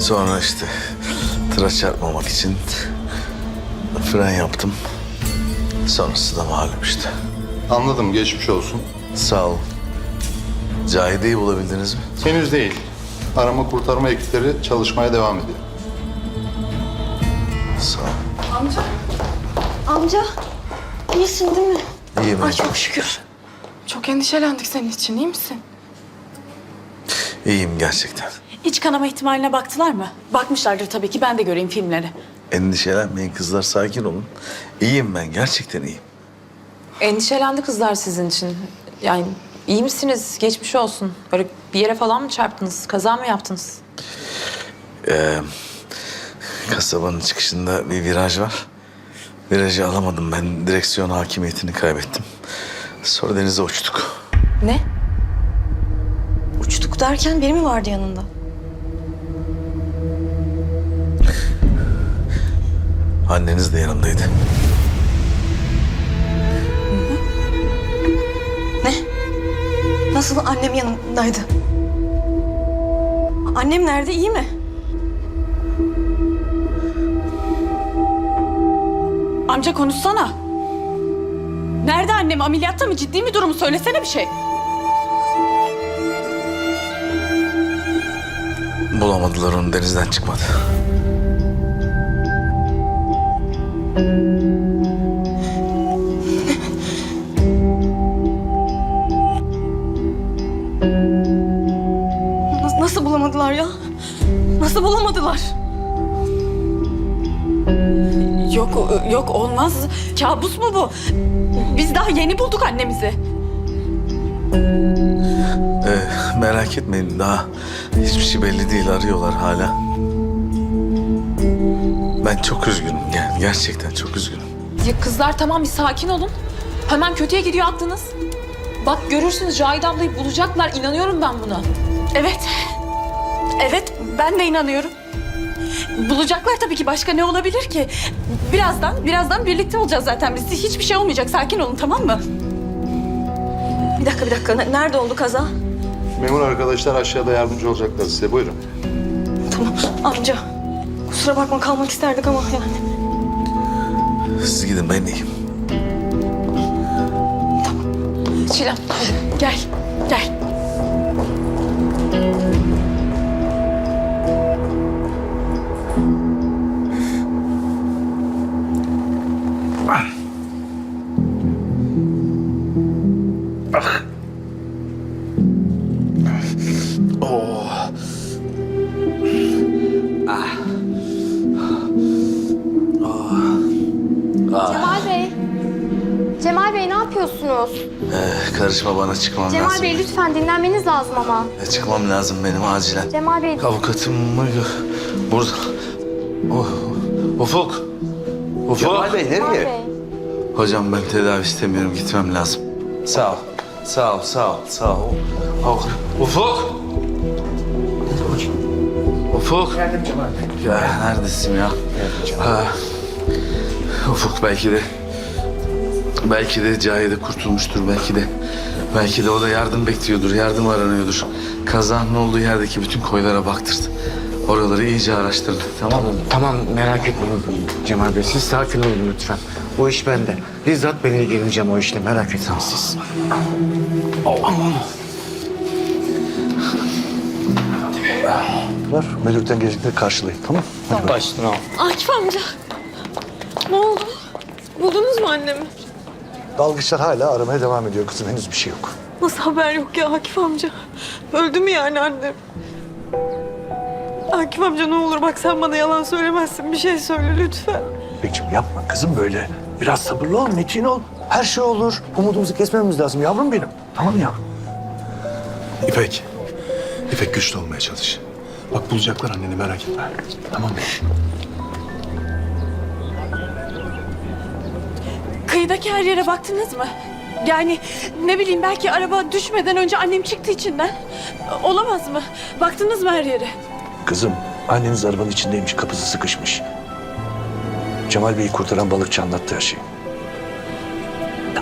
Sonra işte tıra çarpmamak için fren yaptım. Sonrası da malum işte. Anladım, geçmiş olsun. Sağ olun. Cahide'yi bulabildiniz mi? Henüz değil. Arama kurtarma ekipleri çalışmaya devam ediyor. Sağ ol. Amca, iyisin değil mi? İyiyim. Ay çok şükür. Çok endişelendik senin için, iyi misin? İyiyim gerçekten. İç kanama ihtimaline baktılar mı? Bakmışlardır tabii ki. Ben de göreyim filmleri. Endişelenmeyin kızlar sakin olun. İyiyim ben gerçekten iyiyim. Endişelendi kızlar sizin için. Yani iyi misiniz? Geçmiş olsun. Böyle bir yere falan mı çarptınız? Kaza mı yaptınız? Ee, kasabanın çıkışında bir viraj var. Virajı alamadım ben. Direksiyon hakimiyetini kaybettim. Sonra denize uçtuk. Ne? Uçtuk derken biri mi vardı yanında? Anneniz de yanımdaydı. Ne? Nasıl annem yanındaydı? Annem nerede, iyi mi? Amca konuşsana. Nerede annem? Ameliyatta mı? Ciddi mi durumu? Söylesene bir şey. Bulamadılar onu denizden çıkmadı. Nasıl bulamadılar? Yok, yok olmaz. Kabus mu bu? Biz daha yeni bulduk annemizi. Ee, merak etmeyin daha hiçbir şey belli değil arıyorlar hala. Ben çok üzgünüm ger- gerçekten çok üzgünüm. Ya kızlar tamam bir sakin olun. Hemen kötüye gidiyor aklınız. Bak görürsünüz Cahide ablayı bulacaklar. İnanıyorum ben buna. Evet. Evet, ben de inanıyorum. Bulacaklar tabii ki. Başka ne olabilir ki? Birazdan, birazdan birlikte olacağız zaten biz. Hiçbir şey olmayacak. Sakin olun, tamam mı? Bir dakika, bir dakika. Ne- Nerede oldu kaza? Memur arkadaşlar aşağıda yardımcı olacaklar size. Buyurun. Tamam, amca. Kusura bakma kalmak isterdik ama yani. Siz gidin ben iyiyim. Çilem. Gel, gel. Cemal Bey. Cemal Bey ne yapıyorsunuz? Ee, karışma bana çıkmam Cemal lazım. Bey lütfen dinlenmeniz lazım ama. Ee, çıkmam lazım benim acilen. Cemal Bey Avukatım mı? Burada. Oh, Ufuk. Ufuk. Cemal Bey Cemal nereye? Bey. Hocam ben tedavi istemiyorum gitmem lazım. Sağ ol. Sağ ol, sağ ol, sağ ol. Ufuk. Ufuk. Ya neredesin ya? Ha. Ufuk belki de belki de Cahide kurtulmuştur belki de. Belki de o da yardım bekliyordur, yardım aranıyordur. Kazanın olduğu yerdeki bütün koylara baktırdı. Oraları iyice araştırdı. Tamam mı? Tamam merak etmeyin Cemal Bey. Siz sakin olun lütfen. O iş bende. Bizzat ben ilgileneceğim o işle. Merak etmeyin siz. Ver, müdürden gelecekleri karşılayın, tamam mı? Akif amca. Ne oldu? Buldunuz mu annemi? Dalgıçlar hala aramaya devam ediyor kızım. Henüz bir şey yok. Nasıl haber yok ya Akif amca? Öldü mü yani annem? Akif amca ne olur bak sen bana yalan söylemezsin. Bir şey söyle lütfen. Bekçim yapma kızım böyle. Biraz sabırlı ol, metin ol. Her şey olur. Umudumuzu kesmememiz lazım yavrum benim. Tamam ya. İpek. İpek güçlü olmaya çalış. Bak bulacaklar anneni merak etme. Tamam mı? Kıyıdaki her yere baktınız mı? Yani ne bileyim belki araba düşmeden önce annem çıktı içinden. Olamaz mı? Baktınız mı her yere? Kızım, anneniz arabanın içindeymiş, kapısı sıkışmış. Cemal Bey'i kurtaran balıkçı anlattı her şeyi.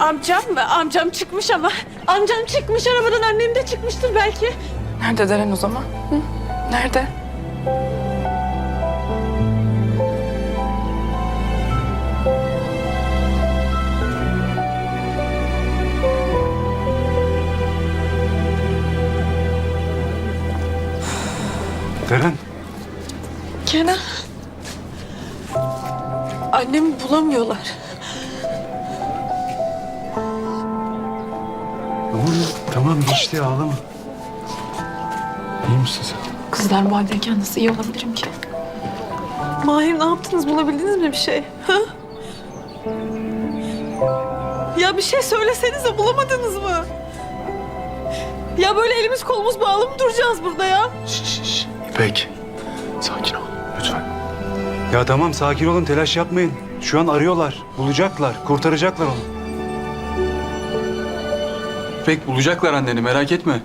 Amcam mı? Amcam çıkmış ama. Amcam çıkmış arabadan annem de çıkmıştır belki. Nerede Deren o zaman? Hı? Nerede? Deren. Kenan. Annemi bulamıyorlar. Tamam, tamam geçti ağlama. İyi misin sen? Kızlar bu haldeyken nasıl iyi olabilirim ki? Mahir ne yaptınız? Bulabildiniz mi bir şey? Ha? Ya bir şey söylesenize bulamadınız mı? Ya böyle elimiz kolumuz bağlı mı duracağız burada ya? İpek. Sakin ol lütfen. Ya tamam sakin olun telaş yapmayın. Şu an arıyorlar. Bulacaklar. Kurtaracaklar onu. Pek bulacaklar anneni merak etme.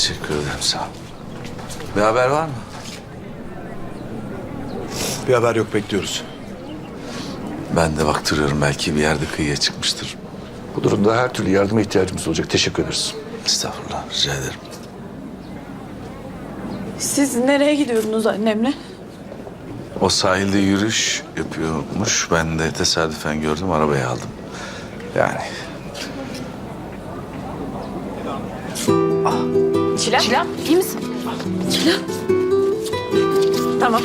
Teşekkür ederim sağ ol. Bir haber var mı? Bir haber yok bekliyoruz. Ben de baktırıyorum belki bir yerde kıyıya çıkmıştır. Bu durumda her türlü yardıma ihtiyacımız olacak. Teşekkür ederiz. Estağfurullah rica ederim. Siz nereye gidiyordunuz annemle? O sahilde yürüyüş yapıyormuş. Ben de tesadüfen gördüm arabayı aldım. Yani Çilem. Çilem iyi misin? Tamam.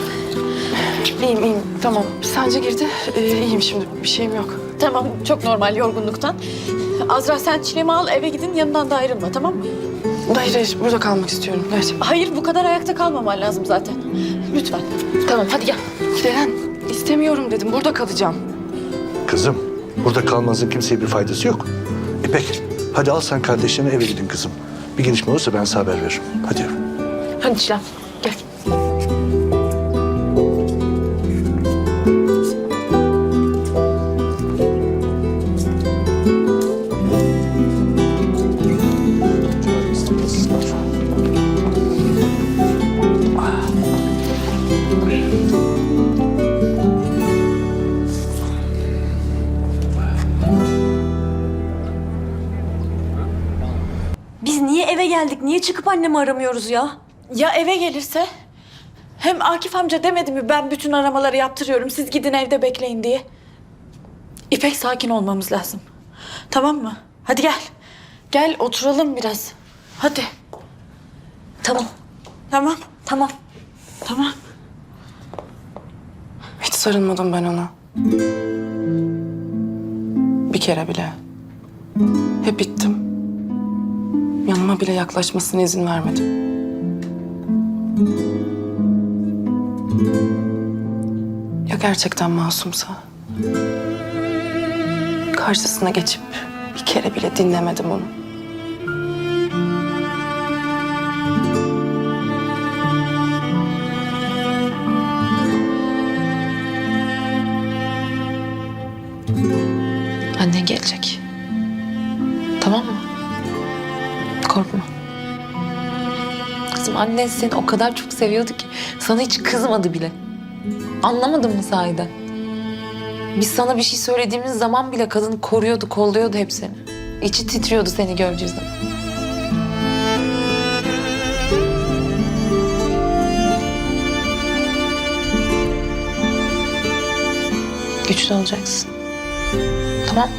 İyiyim iyiyim tamam. Sence girdi. Ee, iyiyim şimdi bir şeyim yok. Tamam çok normal yorgunluktan. Azra sen çilemi al eve gidin yanından da ayrılma tamam mı? Hayır hayır burada kalmak istiyorum gerçekten. Hayır bu kadar ayakta kalmaman lazım zaten. Lütfen. Tamam hadi gel. Deren istemiyorum dedim burada kalacağım. Kızım, burada kalmanızın kimseye bir faydası yok. İpek, hadi al sen kardeşlerini eve gidin kızım. Bir gelişme olursa ben size haber veririm. Hadi yavrum. Hadi Çilem. Gel. Niye çıkıp annemi aramıyoruz ya? Ya eve gelirse? Hem Akif amca demedi mi ben bütün aramaları yaptırıyorum siz gidin evde bekleyin diye. İpek sakin olmamız lazım. Tamam mı? Hadi gel. Gel oturalım biraz. Hadi. Tamam, Tamam. tamam. Tamam. Hiç sarılmadım ben ona. Bir kere bile. Hep bittim. Yanıma bile yaklaşmasına izin vermedim. Ya gerçekten masumsa? Karşısına geçip bir kere bile dinlemedim onu. Annen gelecek. Tamam mı? Korkma. Kızım annen seni o kadar çok seviyordu ki sana hiç kızmadı bile. Anlamadın mı sahiden? Biz sana bir şey söylediğimiz zaman bile kadın koruyordu, kolluyordu hep seni. İçi titriyordu seni göreceğiz zaman. Güçlü olacaksın. Tamam.